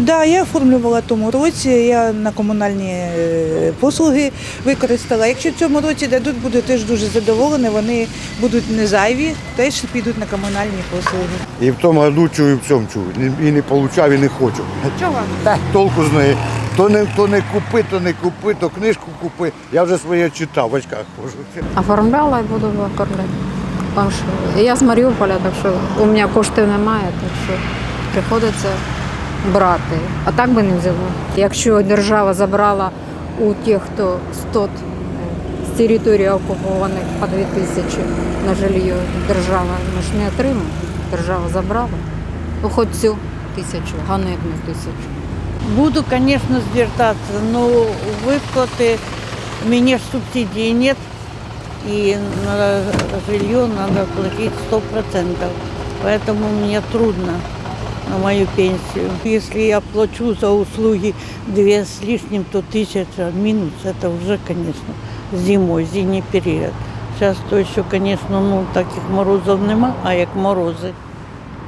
Да, я оформлювала тому році. Я на комунальні е, послуги використала. Якщо в цьому році дадуть, буду теж дуже задоволена. Вони будуть не зайві, теж підуть на комунальні послуги. І в тому году чую, в цьому чую. І не получав, і не хочу. Чого? Та толку з неї. То не, то не купи, то не купи, то книжку купи. Я вже своє читав, в очках хожу. Оформляла і буду оформляти. Тому що я з Маріуполя, так що у мене коштів немає, так що приходиться брати. А так би не взяла. Якщо держава забрала у тих, хто 100 з території окупованих по 2 тисячі на жилье, держава ми ж не отримали. Держава забрала. Ну, хоч цю тисячу, ганебну тисячу. Буду, конечно, звертатися, но виплати мені субсидії нет, и на жилье надо платить 100%. Поэтому мне трудно на мою пенсию. Если я плачу за услуги две с лишним, то тысяча минус. Это уже, конечно, зимой, зимний период. Сейчас то еще, конечно, ну, таких морозів нема, а як морози,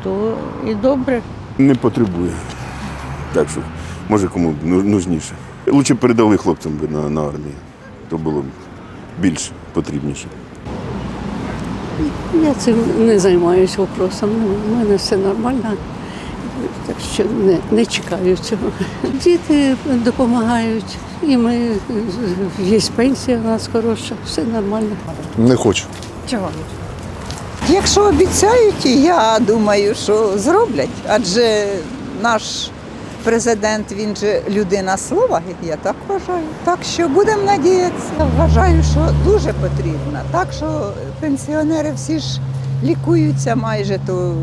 то і добре. Не потребує. Так що, може кому б ну- нужніше. Лучше передали хлопцям би на, на армію. То було б більш потрібніше. Я цим не займаюся вопросом. У мене все нормально. Так що не, не чекаю цього. Діти допомагають, і ми є пенсія у нас хороша, все нормально. Не хочу. Чого? Якщо обіцяють, я думаю, що зроблять. Адже наш президент, він же людина слова, я так вважаю. Так що будемо надіятися. Вважаю, що дуже потрібно. Так що пенсіонери всі ж лікуються майже, то,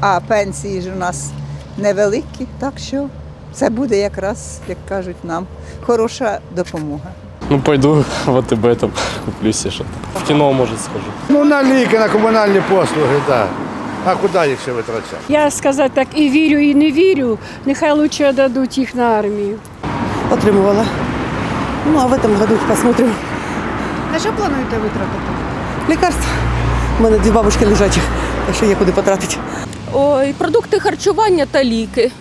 а пенсії ж у нас невеликі. Так що це буде якраз, як кажуть нам, хороша допомога. Ну, пойду в АТБ там куплю себе что-то. В кино, может, схожу. Ну, на ліки, на комунальні послуги, так. А куди їх ще витрачати? Я сказати так і вірю, і не вірю. Нехай лучше дадуть їх на армію. Отримувала. Ну, а в цьому году посмотрим. На що плануєте витратити? Лікарства. У мене дві бабушки лежачих, так що є куди потратити. Ой, продукти харчування та ліки.